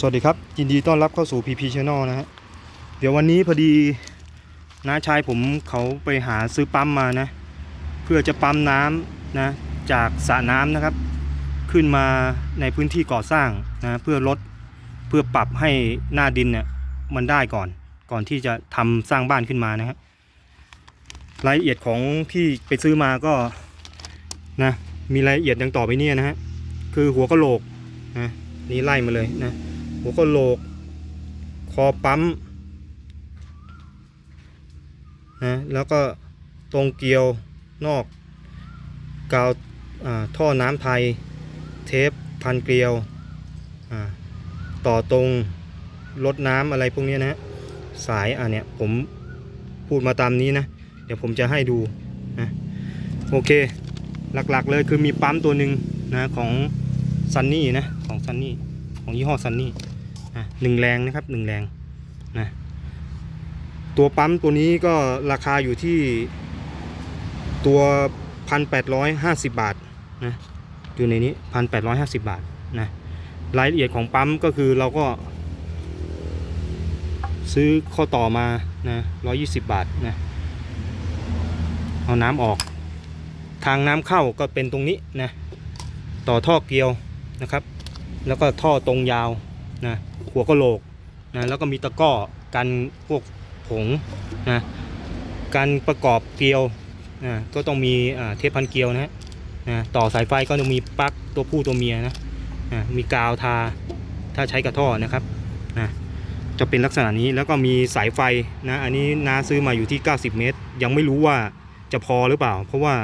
สวัสดีครับ ยินดีต้อนรับเข้าสู่ PP Channel นะฮะเดี๋ยววันนี้พอดีน้าชายผมเขาไปหาซื้อปั๊มมานะ เพื่อจะปั๊มน้ำนะจากสระน้ำนะครับ ขึ้นมาในพื้นที่ก่อสร้างนะเพื่อลดเพื่อปรับให้หน้าดินเนี่ยมันได้ก่อนก่อนที่จะทำสร้างบ้านขึ้นมานะฮะรายละเอียดของที่ไปซื้อมาก็นะมีรายละเอียดดังต่อไปนี่นะฮะคือหัวกะโหลกนะนี่ไล่มาเลยนะ หัวกะโหลก คอปั๊มนะแล้วก็ตรงเกลียวนอก กาวาท่อน้ำไทย เทปพันเกลียว ต่อตรงรดน้ำอะไรพวกนี้นะสายอะเนี่ยผมพูดมาตามนี้นะ เดี๋ยวผมจะให้ดูนะโอเคหลักๆเลยคือมีปั๊มตัวหนึ่งนะของซันนี่นะของซันนี่ของยี่ห้อซันนี่ หนึ่งแรงนะครับหนึ่งแรงนะตัวปั๊มตัวนี้ก็ราคาอยู่ที่ตัวพันแปดร้อยห้าสิบบาทนะอยู่ในนี้พันแปดร้อยห้าสิบบาทนะรายละเอียดของปั๊มก็คือเราก็ ซื้อข้อต่อมานะร้อยี่สิบบาทนะเอาน้ำออกทางน้ำเข้าก็เป็นตรงนี้นะต่อท่อเกลียวนะครับ แล้วก็ท่อตรงยาวนะ หัวกะโหลกนะแล้วก็มีตะก้อกันพวกผงนะการประกอบเกลียวนะก็ต้องมีเทปพันเกลียวนะฮะนะต่อสายไฟก็ต้องมีปลั๊กตัวผู้ตัวเมียนะนะมีกาวทาถ้าใช้กระท่อนะครับนะจะเป็นลักษณะนี้แล้วก็มีสายไฟนะอันนี้น้าซื้อมาอยู่ที่ 90 เมตร ยังไม่รู้ว่าจะพอหรือเปล่า เพราะว่า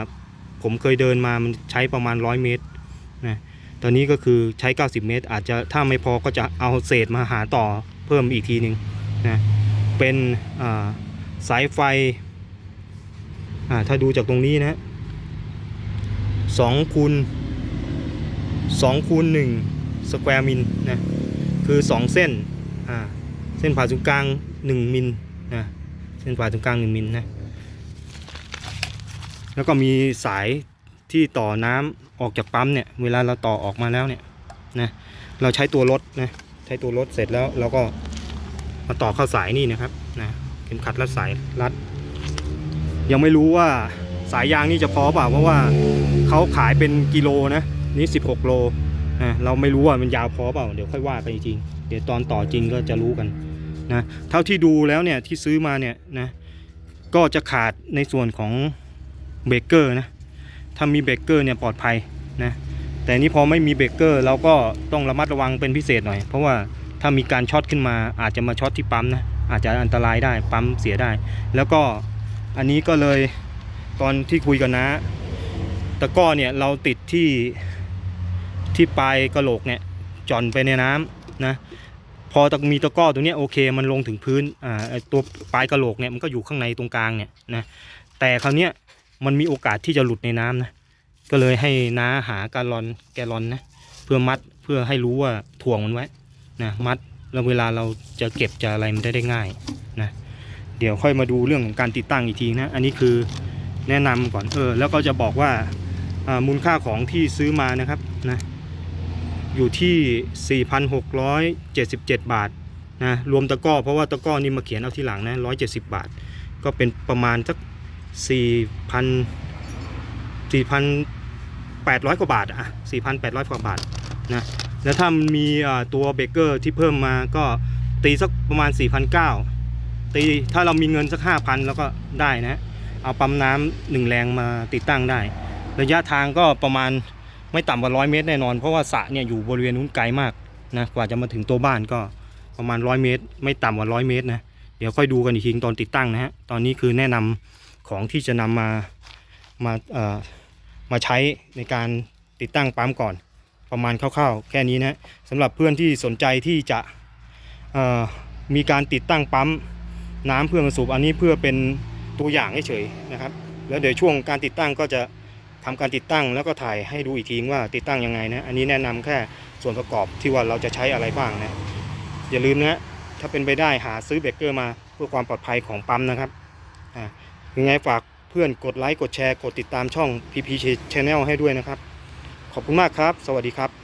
ผมเคยเดินมามันใช้ประมาณ 100 เมตรนะ ตอนนี้ก็คือใช้ 90 เมตร อาจจะถ้าไม่พอก็จะเอาเศษมาหาต่อเพิ่มอีกทีหนึ่งนะเป็นาสายไฟอ่าถ้าดูจากตรงนี้นะสองคูณสองคูณหนึ่งสแควร์มิลนะคือ 2 เส้นอ่าเส้นผ่าศูนย์กลาง 1มิลนะเส้นผ่าศูนย์กลาง 1มิลนะแล้วก็มีสาย ที่ต่อน้ำออกจากปั๊มเนี่ยเวลาเราต่อออกมาแล้วเนี่ยนะเราใช้ตัวรถนะใช้ตัวรถเสร็จแล้วเราก็มาต่อเข้าสายนี่นะครับนะเข็มขัดรัดสายรัด ยังไม่รู้ว่าสายยางนี่จะพอเปล่าเพราะว่าเขาขายเป็นกิโลนะนี่ 16 โลนะเราไม่รู้ว่ามันยาวพอเปล่าเดี๋ยวค่อยว่ากันจริงเดี๋ยวตอนต่อจริงก็จะรู้กันนะเท่าที่ดูแล้วเนี่ยที่ซื้อมาเนี่ยนะก็จะขาดในส่วนของเบรกเกอร์นะ ถ้ามีเบรกเกอร์เนี่ยปลอดภัยนะแต่นี่พอไม่มีเบรกเกอร์เราก็ต้องระมัดระวังเป็นพิเศษหน่อย เพราะว่าถ้ามีการช็อตขึ้นมาอาจจะมาช็อตที่ปั๊มนะอาจจะอันตรายได้ปั๊มเสียได้ แล้วก็อันนี้ก็เลยตอนที่คุยกันนะตะก้อเนี่ยเราติดที่ที่ปลายกระโหลกเนี่ยจอนไปในน้ำนะพอตะมีตะก้อตัวเนี้ยโอเคมันลงถึงพื้นอ่าตัวปลายกระโหลกเนี่ยมันก็อยู่ข้างในตรงกลางเนี่ยนะแต่คราวเนี้ย มันมีโอกาสที่จะหลุดในน้ำนะก็เลยให้น้าหาการลอนแกลอนนะเพื่อมัดเพื่อให้รู้ว่าถ่วงมันไว้นะมัดแล้วเวลาเราจะเก็บจะอะไรมันได้ได้ง่ายนะเดี๋ยวค่อยมาดูเรื่องของการติดตั้งอีกทีนะอันนี้คือแนะนำก่อนเออแล้วก็จะบอกว่ามูลค่าของที่ซื้อมานะครับนะอยู่ที่ 4,677 บาทนะรวมตะก้อเพราะว่าตะก้อนี่มาเขียนเอาที่หลังนะ170 บาท ก็เป็นประมาณสัก สี่พันสี่พันแปดร้อยกว่าบาทอะสี่พันแปดร้อยกว่าบาทนะแล้วถ้ามันมีตัวเบเกอร์ที่เพิ่มมาก็ตีสักประมาณ 4 9 0 0ตีถ้าเรามีเงินสัก 5,000 แล้วก็ได้นะเอาปั๊มน้ำหนึ่งแรงมาติดตั้งได้ ระยะทางก็ประมาณไม่ต่ำกว่า100เมตรแน่นอน เพราะว่าสระเนี่ยอยู่บริเวณนู้นไกลมากนะกว่าจะมาถึงตัวบ้านก็ประมาณ100เมตร ไม่ต่ำกว่า100เมตรนะเดี๋ยวค่อยดูกันอีกทีตอนติดตั้งนะฮะตอนนี้คือแนะนำ ของที่จะนำมามามาใช้ในการติดตั้งปั๊มก่อนประมาณคร่าวๆ แค่นี้นะสำหรับเพื่อนที่สนใจที่จะมีการติดตั้งปั๊มน้ำเพื่อมาสูบอันนี้เพื่อเป็นตัวอย่างเฉยๆนะครับ แล้วเดี๋ยวช่วงการติดตั้งก็จะทำการติดตั้งแล้วก็ถ่ายให้ดูอีกทีว่าติดตั้งยังไงนะอันนี้แนะนำแค่ส่วนประกอบที่ว่าเราจะใช้อะไรบ้างนะอย่าลืมนะถ้าเป็นไปได้หาซื้อเบรกเกอร์มาเพื่อความปลอดภัยของปั๊มนะครับอ่า ยังไงฝากเพื่อนกดไลค์กดแชร์กดติดตามช่อง PP Channel ให้ด้วยนะครับ ขอบคุณมากครับ สวัสดีครับ